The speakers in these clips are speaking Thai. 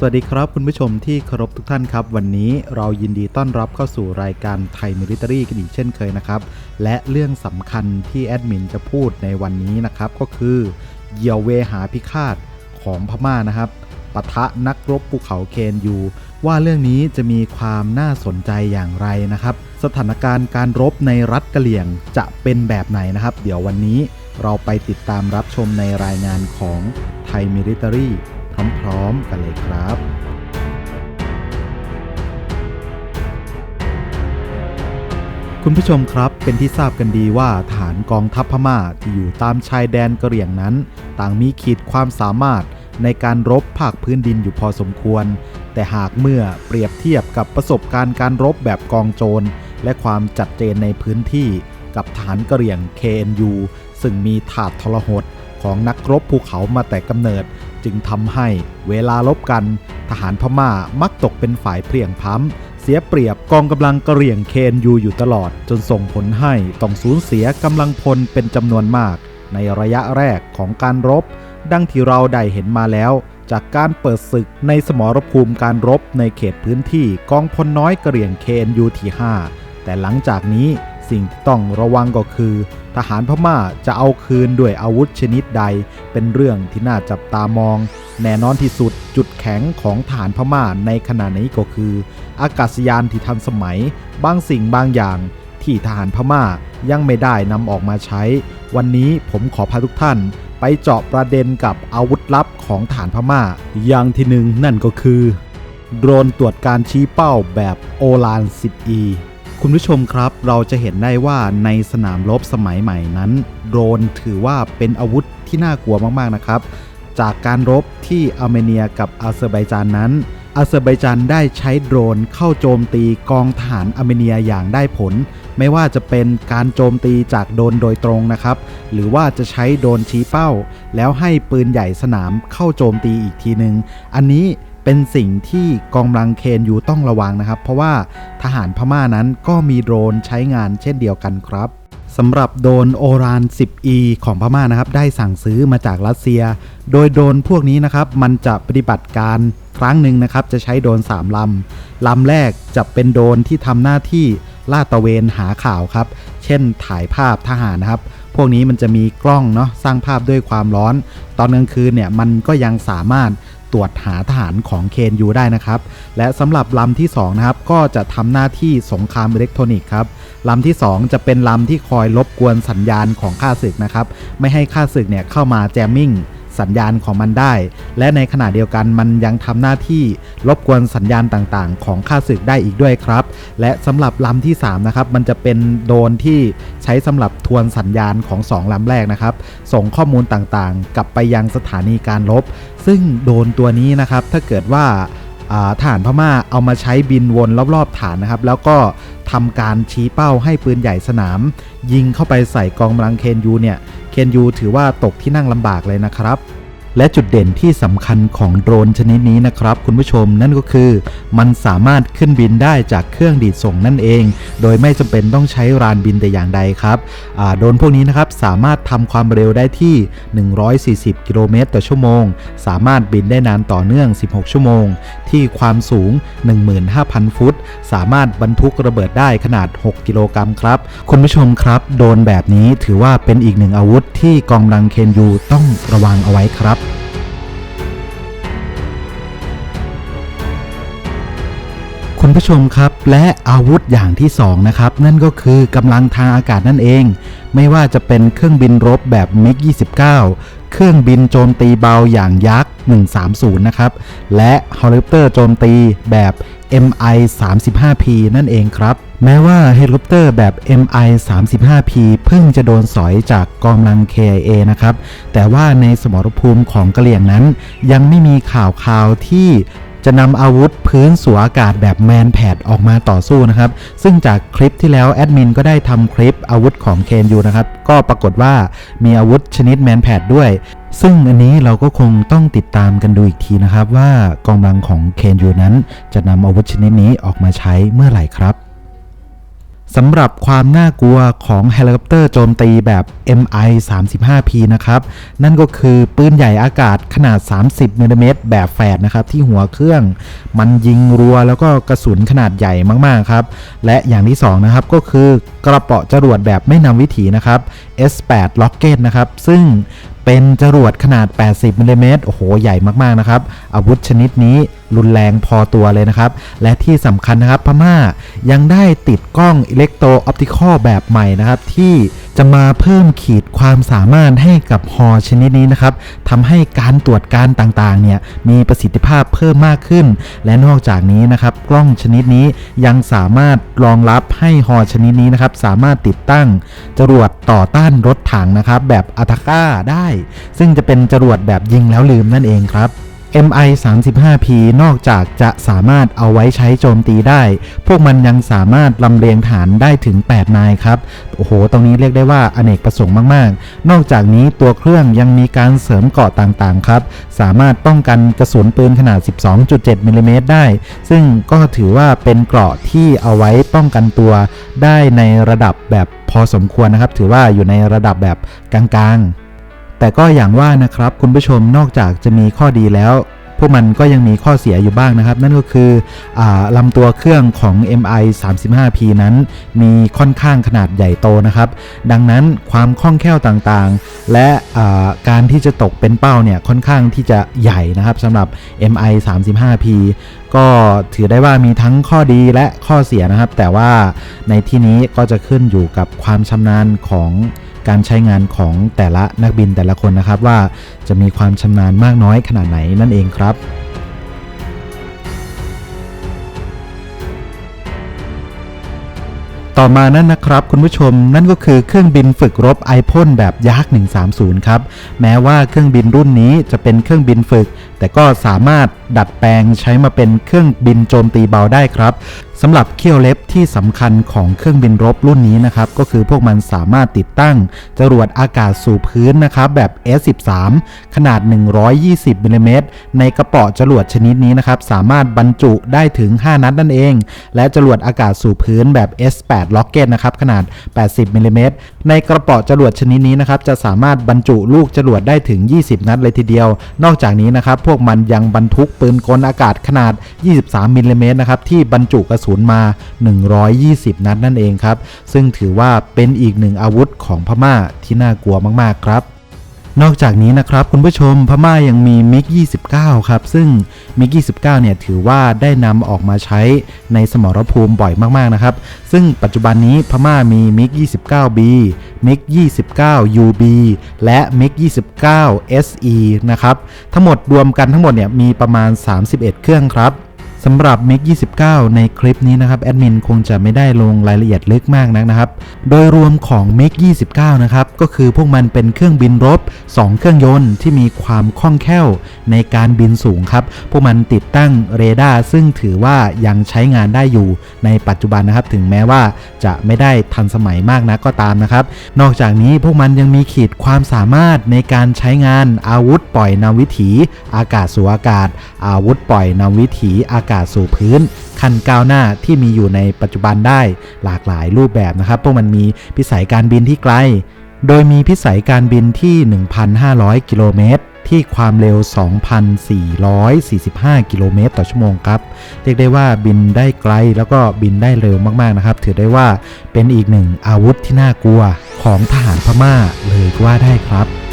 สวัสดีครับคุณผู้ชมที่เคารพทุกท่านครับ วันนี้เรายินดีต้อนรับเข้าสู่รายการไทยมิลิ t รีกันอีกเช่นเคยนะครับ และเรื่องสำคัญที่แอดมินจะพูดในวันนี้นะครับ ก็คือเหยี่ยวเวหาพิฆาตของพม่านะครับปะทะนักรบภูเขาเคนยูว่าเรื่องนี้จะมีความน่าสนใจอย่างไรนะครับ สถานการณ์การรบในรัฐกะเหลี่ยงจะเป็นแบบไหนนะครับ เดี๋ยววันนี้เราไปติดตามรับชมในรายงานของไทยมิลิ t รี พร้อมๆกันเลยครับคุณผู้ชมครับเป็นที่ทราบกันดีว่าฐานกองทัพพม่าที่อยู่ตามชายแดนกะเหรี่ยงนั้น ต่างมีขีดความสามารถในการรบภาคพื้นดินอยู่พอสมควร แต่หากเมื่อเปรียบเทียบกับประสบการณ์การรบแบบกองโจร และความจัดเจนในพื้นที่กับฐานกะเหรี่ยง KNU ซึ่งมีถาดทรหดของนักรบภูเขามาแต่กำเนิด จึงทำให้เวลาลบกัน ทหารพม่ามักตกเป็นฝ่ายเพลียงพ้ำเสียเปรียบกองกำลังกระเหรี่ยงเคนยูอยู่ตลอด จนส่งผลให้ต้องสูญเสียกำลังพลเป็นจำนวนมาก ในระยะแรกของการรบ ดังที่เราได้เห็นมาแล้ว จากการเปิดศึกในสมรภูมิการรบในเขตพื้นที่กองพลน้อยกระเหรี่ยงเคนยูที่5แต่หลังจากนี้ สิ่งที่ต้องระวังก็คือ ทหารพม่าจะเอาคืนด้วยอาวุธชนิดใด เป็นเรื่องที่น่าจับตามอง แน่นอนที่สุดจุดแข็งของทหารพม่าในขณะนี้ก็คือ อากาศยานที่ทันสมัย บางสิ่งบางอย่าง ที่ทหารพม่ายังไม่ได้นำออกมาใช้ วันนี้ผมขอพาทุกท่านไปเจาะประเด็นกับอาวุธลับของฐานพม่า อย่างที่หนึ่งนั่นก็คือ โดรนตรวจการชี้เป้าแบบโอลาน 10E คุณผู้ชมครับเราจะเห็นได้ว่าในสนามรบสมัยใหม่นั้น โดรนถือว่าเป็นอาวุธที่น่ากลัวมากๆนะครับ จากการรบที่อาร์เมเนียกับอาเซอร์ไบจานนั้น อาเซอร์ไบจานได้ใช้โดรนเข้าโจมตีกองทหารอาร์เมเนียอย่างได้ผล ไม่ว่าจะเป็นการโจมตีจากโดรนโดยตรงนะครับ หรือว่าจะใช้โดรนชี้เป้า แล้วให้ปืนใหญ่สนามเข้าโจมตีอีกทีหนึ่งอันนี้ เป็นสิ่งที่กองกำลังเคนยูต้องระวังนะครับ เพราะว่าทหารพม่านั้นก็มีโดรนใช้งานเช่นเดียวกันครับสำหรับโดรนโอราน 10E ของพม่านะครับ ได้สั่งซื้อมาจากรัสเซีย โดยโดรนพวกนี้นะครับ มันจะปฏิบัติการครั้งหนึ่งนะครับ จะใช้โดรน3ลำ ลำแรกจะเป็นโดรนที่ทำหน้าที่ลาดตระเวนหาข่าวครับ เช่นถ่ายภาพทหารนะครับ พวกนี้มันจะมีกล้องเนาะสร้างภาพด้วยความร้อน ตอนกลางคืนเนี่ยมันก็ยังสามารถ ตรวจหาทหารของเคนยูได้นะครับ และสำหรับลำที่2นะครับก็จะทำหน้าที่สงครามอิเล็กทรอนิกส์ครับลำที่ 2 จะเป็นลำที่คอยรบกวนสัญญาณของข้าศึกนะครับ ไม่ให้ข้าศึกเนี่ยเข้ามาแจมมิ่ง สัญญาณของมันได้ และในขณะเดียวกันมันยังทำหน้าที่รบกวนสัญญาณต่างๆ ของข้าศึกได้อีกด้วยครับ และสำหรับลำที่3นะครับมันจะเป็นโดนที่ใช้สำหรับทวนสัญญาณของ 2ลำแรกนะครับ ส่งข้อมูลต่างๆ กลับไปยังสถานีการรบซึ่งโดนตัวนี้นะครับถ้าเกิดว่าฐานพม่าเอามาใช้บินวนรอบๆฐานนะครับ แล้วก็ ทำการชี้เป้าให้ปืนใหญ่สนาม ยิงเข้าไปใส่กองกำลังเคนยูเนี่ย เคนยูถือว่าตกที่นั่งลำบากเลยนะครับ และจุดเด่นที่สำคัญของโดรนชนิดนี้นะครับ คุณผู้ชมนั่นก็คือ มันสามารถขึ้นบินได้จากเครื่องดีดส่งนั่นเอง โดยไม่จำเป็นต้องใช้รานบินแต่อย่างใดครับโดรนพวกนี้นะครับสามารถทำความเร็วได้ที่ 140 กิโลเมตรต่อชั่วโมง สามารถบินได้นานต่อเนื่อง 16 ชั่วโมง ที่ความสูง 15,000 ฟุต สามารถบรรทุกระเบิดได้ขนาด 6 กิโลกรัมครับ คุณผู้ชมครับโดรนแบบนี้ถือว่าเป็นอีกหนึ่งอาวุธที่กองกำลังเคนยูต้องระวังเอาไว้ครับ คุณผู้ชมครับ และอาวุธอย่างที่2นะครับ นั่นก็คือกำลังทางอากาศนั่นเอง ไม่ว่าจะเป็นเครื่องบินรบแบบมิก29 เครื่องบินโจมตีเบาอย่างยักษ์ 130 นะครับ และเฮลิคอปเตอร์โจมตีแบบ MI 35P นั่นเองครับ แม้ว่าเฮลิคอปเตอร์แบบ MI 35P เพิ่งจะโดนสอยจากกองกำลัง KIA นะครับ แต่ว่าในสมรภูมิของกะเหลี่ยงนั้น ยังไม่มีข่าวข่าวที่ จะนำอาวุธพื้นสู่อากาศแบบแมนแผดออกมาต่อสู้นะครับ ซึ่งจากคลิปที่แล้วแอดมินก็ได้ทำคลิปอาวุธของเคนยูนะครับ ก็ปรากฏว่ามีอาวุธชนิดแมนแผดด้วย ซึ่งอันนี้เราก็คงต้องติดตามกันดูอีกทีนะครับ ว่ากองกำลังของเคนยูนั้น จะนำอาวุธชนิดนี้ออกมาใช้เมื่อไหร่ครับ สำหรับความน่ากลัวของเฮลิคอปเตอร์โจมตีแบบ MI 35P นะครับ นั่นก็คือปืนใหญ่อากาศขนาด 30มิลลิเมตรแบบแฝดนะครับ ที่หัวเครื่อง มันยิงรัวแล้วก็กระสุนขนาดใหญ่มากๆครับ และอย่างที่2นะครับก็คือกระเป๋าจรวดแบบไม่นำวิถีนะครับ S8 Rocket นะครับ ซึ่งเป็นจรวดขนาด 80มิลลิเมตรโอ้โห ใหญ่มากๆนะครับ อาวุธชนิดนี้ รุนแรงพอตัวเลยนะครับ และที่สำคัญนะครับพม่ายังได้ติดกล้องอิเล็กโทรออปติคอลแบบใหม่นะครับ ที่จะมาเพิ่มขีดความสามารถให้กับฮอชนิดนี้นะครับทำให้การตรวจการต่างๆเนี่ยมีประสิทธิภาพเพิ่มมากขึ้น และนอกจากนี้นะครับ กล้องชนิดนี้ยังสามารถรองรับให้ฮอชนิดนี้นะครับ สามารถติดตั้งจรวดต่อต้านรถถังนะครับ แบบอัตาก้าได้ ซึ่งจะเป็นจรวดแบบยิงแล้วลืมนั่นเองครับ MI 35P นอกจากจะสามารถเอาไว้ใช้โจมตีได้ พวกมันยังสามารถลำเลียงฐานได้ถึง 8 นายครับ โอ้โห ตรงนี้เรียกได้ว่าอเนกประสงค์มาก ๆ นอกจากนี้ตัวเครื่องยังมีการเสริมเกราะต่าง ๆ ครับ สามารถป้องกันกระสุนปืนขนาด 12.7 มิลลิเมตรได้ ซึ่งก็ถือว่าเป็นเกราะที่เอาไว้ป้องกันตัวได้ในระดับแบบพอสมควรนะครับ ถือว่าอยู่ในระดับแบบกลาง ๆ แต่ก็อย่างว่านะครับคุณผู้ชมนอกจากจะมีข้อดีแล้ว พวกมันก็ยังมีข้อเสียอยู่บ้างนะครับ นั่นก็คืออลำตัวเครื่องของ MI 35P นั้น มีค่อนข้างขนาดใหญ่โตนะครับ ดังนั้นความคล่องแคล่วต่างๆ และการที่จะตกเป็นเป้าเนี่ยค่อนข้างที่จะใหญ่นะครับสำหรับ MI 35P ก็ถือได้ว่ามีทั้งข้อดีและข้อเสียนะครับ แต่ว่าในที่นี้ก็จะขึ้นอยู่กับความชำนาญของ การใช้งานของแต่ละนักบินแต่ละคนนะครับว่าจะมีความชำนาญมากน้อยขนาดไหนนั่นเองครับต่อมานั่นนะครับคุณผู้ชมนั่นก็คือเครื่องบินฝึกรบไอพ่นแบบยักษ์130 ครับ แม้ว่าเครื่องบินรุ่นนี้จะเป็นเครื่องบินฝึก แต่ก็สามารถดัดแปลงใช้มาเป็นเครื่องบินโจมตีเบาได้ครับ สำหรับเขี้ยวเล็บที่สำคัญของเครื่องบินรบรุ่นนี้นะครับ ก็คือพวกมันสามารถติดตั้ง จรวดอากาศสู่พื้นนะครับแบบ S13 ขนาด 120มิลลิเมตรในกระเป๋อจรวดชนิดนี้นะครับ สามารถบรรจุได้ถึง 5 นัดนั่นเอง และจรวดอากาศสู่พื้นแบบ S8 Rocket นะครับขนาด 80มิลลิเมตรในกระเป๋อจรวดชนิดนี้นะครับจะสามารถบรรจุลูกจรวดได้ถึง 20 นัดเลยทีเดียว นอกจากนี้นะครับพวกมันยังบรรทุกปืนกลอากาศขนาด 23มิลลิเมตรนะครับที่บรรจุกระสุนมา 120 นัดนั่นเองครับ ซึ่งถือว่าเป็นอีกหนึ่งอาวุธของพม่าที่น่ากลัวมาก ๆ ครับนอกจากนี้นะครับคุณผู้ชมพม่ายังมีมิก 29 ครับ ซึ่งมิก 29 เนี่ยถือว่าได้นำออกมาใช้ในสมรภูมิบ่อยมากๆนะครับ ซึ่งปัจจุบันนี้พม่ามีมิก 29B มิก 29 UB และมิก 29 SE นะครับ ทั้งหมดรวมกันทั้งหมดเนี่ยมีประมาณ 31 เครื่องครับ สำหรับ MiG 29 ในคลิปนี้นะครับแอดมินคงจะไม่ได้ลงรายละเอียดลึกมากนักนะครับ โดยรวมของ MiG 29 นะครับ ก็คือพวกมันเป็นเครื่องบินรบ 2 เครื่องยนต์ที่มีความคล่องแคล่วในการบินสูงครับ พวกมันติดตั้งเรดาร์ซึ่งถือว่ายังใช้งานได้อยู่ในปัจจุบันนะครับ ถึงแม้ว่าจะไม่ได้ทันสมัยมากนักก็ตามนะครับ นอกจากนี้พวกมันยังมีขีดความสามารถในการใช้งานอาวุธปล่อยนำวิถี อากาศสู่อากาศ อาวุธปล่อยนำวิถีอากาศสู่พื้น คันก้าวหน้าที่มีอยู่ในปัจจุบันได้หลากหลายรูปแบบนะครับพวกมันมีพิสัยการบินที่ไกล โดยมีพิสัยการบินที่ 1,500 กิโลเมตรที่ความเร็ว 2,445 กิโลเมตรต่อชั่วโมงครับ เรียกได้ว่าบินได้ไกลแล้วก็บินได้เร็วมาก ๆ นะครับ ถือได้ว่าเป็นอีกหนึ่งอาวุธที่น่ากลัวของทหารพม่าเลยก็ว่าได้ครับ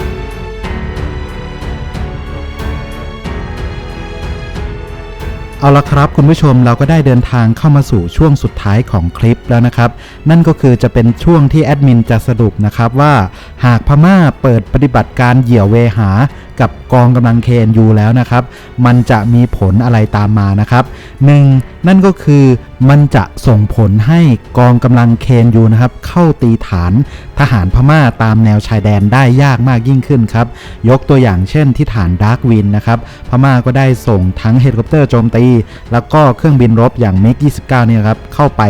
เอาละครับคุณผู้ชมเราก็ได้เดินทางเข้ามาสู่ช่วงสุดท้ายของคลิปแล้วนะครับ นั่นก็คือจะเป็นช่วงที่แอดมินจะสรุปนะครับว่า หากพม่าเปิดปฏิบัติการเหยี่ยวเวหากับ กองกำลังเคนยูแล้วนะครับ มันจะมีผลอะไรตามมานะครับ 1. นั่นก็คือมันจะส่งผลให้กองกำลังเคนยูนะครับ เข้าตีฐานทหารพม่าตามแนวชายแดนได้ยากมากยิ่งขึ้นครับ ยกตัวอย่างเช่นที่ฐานดาร์กวินนะครับ พม่าก็ได้ส่งทั้งเฮลิคอปเตอร์โจมตี แล้วก็เครื่องบินรบอย่างเมิก29เนี่ยครับเข้าไป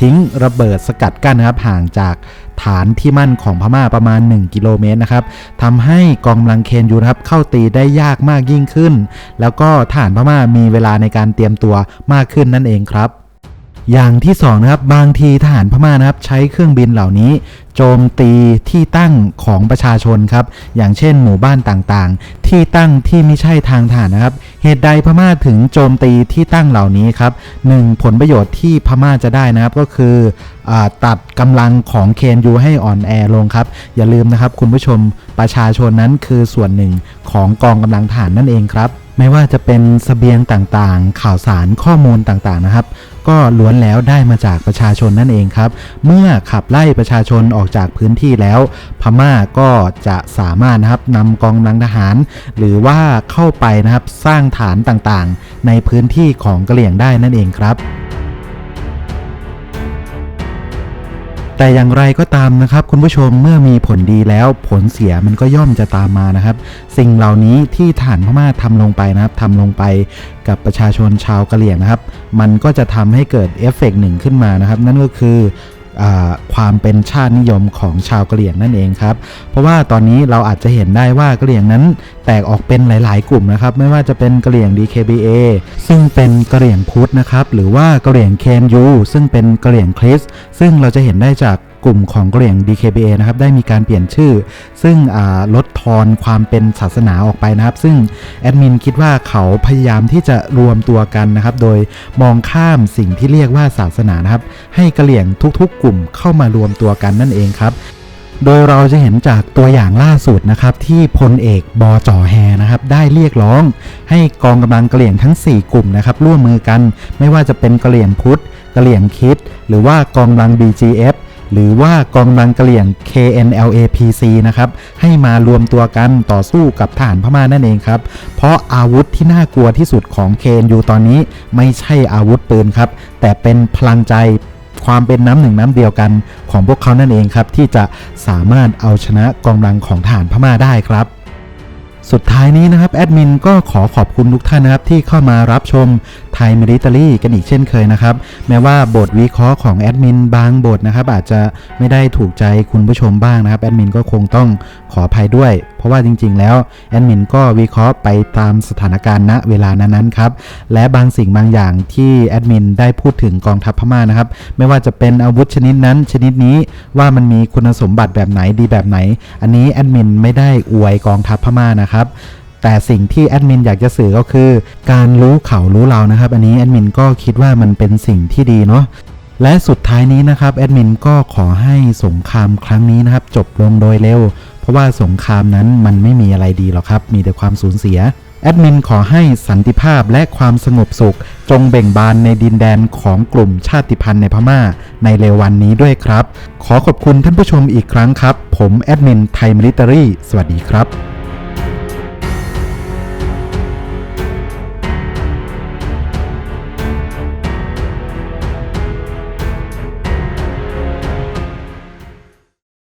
ทิ้งระเบิดสกัดกั้นนะครับห่างจาก ฐานที่มั่นของพม่าประมาณ 1 กิโลเมตรนะครับทำให้กองกำลังเคนยูนะครับเข้าตีได้ยากมากยิ่งขึ้น แล้วก็ทหารพม่ามีเวลาในการเตรียมตัวมากขึ้นนั่นเองครับอย่างที่สองนะครับบางทีทหารพม่านะครับใช้เครื่องบินเหล่านี้โจมตีที่ตั้งของประชาชนครับ อย่างเช่นหมู่บ้านต่างๆ ที่ตั้งที่ไม่ใช่ทางทหารนะครับ เหตุใดพม่าถึงโจมตีที่ตั้งเหล่านี้ครับหนึ่งผลประโยชน์ที่พม่าจะได้นะครับก็คืออตัดกำลังของเคนยูให้อ่อนแอลงครับ อย่าลืมนะครับคุณผู้ชมประชาชนนั้นคือส่วนหนึ่งของกองกำลังทหารนั่นเองครับไม่ว่าจะเป็นสเสบียงต่างๆ ข่าวสารข้อมูลต่างๆนะครับ ก็ล้วนแล้วได้มาจากประชาชนนั่นเองครับ เมื่อขับไล่ประชาชนออกอกจากพื้นที่แล้ว พม่าก็จะสามารถนะครับนำกองกำลังทหาร หรือว่าเข้าไปนะครับสร้างฐานต่างๆ ในพื้นที่ของกะเหรี่ยงได้นั่นเองครับแต่อย่างไรก็ตามนะครับคุณผู้ชมเมื่อมีผลดีแล้วผลเสียมันก็ย่อมจะตามมานะครับ สิ่งเหล่านี้ที่ฐานพม่าทำลงไปนะครับทำลงไปกับประชาชนชาวกะเหรี่ยงนะครับ มันก็จะทำให้เกิดเอฟเฟกต์หนึ่งขึ้นมานะครับ นั่นก็คือ ความเป็นชาตินิยมของชาวกะเหรี่ยงนั่นเองครับ เพราะว่าตอนนี้เราอาจจะเห็นได้ว่ากะเหรี่ยงนั้นแตกออกเป็นหลาย ๆ กลุ่มนะครับ ไม่ว่าจะเป็นกะเหรี่ยง DKBA ซึ่งเป็นกะเหรี่ยงพุทธนะครับ หรือว่ากะเหรี่ยง KMU ซึ่งเป็นกะเหรี่ยงคริสซึ่งเราจะเห็นได้จาก กลุ่มของกะเหรี่ยง DKBA นะครับได้มีการเปลี่ยนชื่อ ซึ่งลดทอนความเป็นศาสนาออกไปนะครับ ซึ่งแอดมินคิดว่าเขาพยายามที่จะรวมตัวกันนะครับ โดยมองข้ามสิ่งที่เรียกว่าศาสนานะครับ ให้กะเหรี่ยงทุกๆ กลุ่มเข้ามารวมตัวกันนั่นเองครับโดยเราจะเห็นจากตัวอย่างล่าสุดนะครับที่พลเอกบอจ่อแฮนะครับได้เรียกร้อง ให้กองกำลังกะเหรี่ยงทั้ง 4 กลุ่มนะครับร่วมมือกัน ไม่ว่าจะเป็นกะเหรี่ยงพุทธกะเหรี่ยงคิด หรือว่ากองกำลัง BGF หรือว่ากองกำลังกะเหรี่ยง KNLAPC นะครับให้มารวมตัวกันต่อสู้กับทหารพม่านั่นเองครับ เพราะอาวุธที่น่ากลัวที่สุดของ KNU ตอนนี้ไม่ใช่อาวุธปืนครับ แต่เป็นพลังใจความเป็นน้ำหนึ่งน้ำเดียวกันของพวกเขานั่นเองครับ ที่จะสามารถเอาชนะกองกำลังของทหารพม่าได้ครับสุดท้ายนี้นะครับแอดมินก็ขอขอบคุณทุกท่านนะครับที่เข้ามารับชมไทยมิลิตารีกันอีกเช่นเคยนะครับ แม้ว่าบทวิเคราะห์ของแอดมินบางบทนะครับ อาจจะไม่ได้ถูกใจคุณผู้ชมบ้างนะครับ แอดมินก็คงต้องขออภัยด้วย เพราะว่าจริง ๆ แล้วแอดมินก็วิเคราะห์ไปตามสถานการณ์ณเวลานั้นๆครับ และบางสิ่งบางอย่างที่แอดมินได้พูดถึงกองทัพพม่านะครับ ไม่ว่าจะเป็นอาวุธชนิดนั้นชนิดนี้ว่ามันมีคุณสมบัติแบบไหนดีแบบไหน อันนี้แอดมินไม่ได้อวยกองทัพพม่านะครับ แต่สิ่งที่แอดมินอยากจะสื่อก็คือ การรู้เขารู้เรานะครับ อันนี้แอดมินก็คิดว่ามันเป็นสิ่งที่ดีเนาะและสุดท้ายนี้นะครับแอดมินก็ขอให้สงครามครั้งนี้นะครับ จบลงโดยเร็ว เพราะว่าสงครามนั้นมันไม่มีอะไรดีหรอกครับ มีแต่ความสูญเสียแอดมินขอให้สันติภาพและความสงบสุข จงเบ่งบานในดินแดนของกลุ่มชาติพันธุ์ในพม่า ในเร็ววันนี้ด้วยครับ ขอขอบคุณท่านผู้ชมอีกครั้งครับ ผมแอดมินไทยมิลิตารีสวัสดีครับ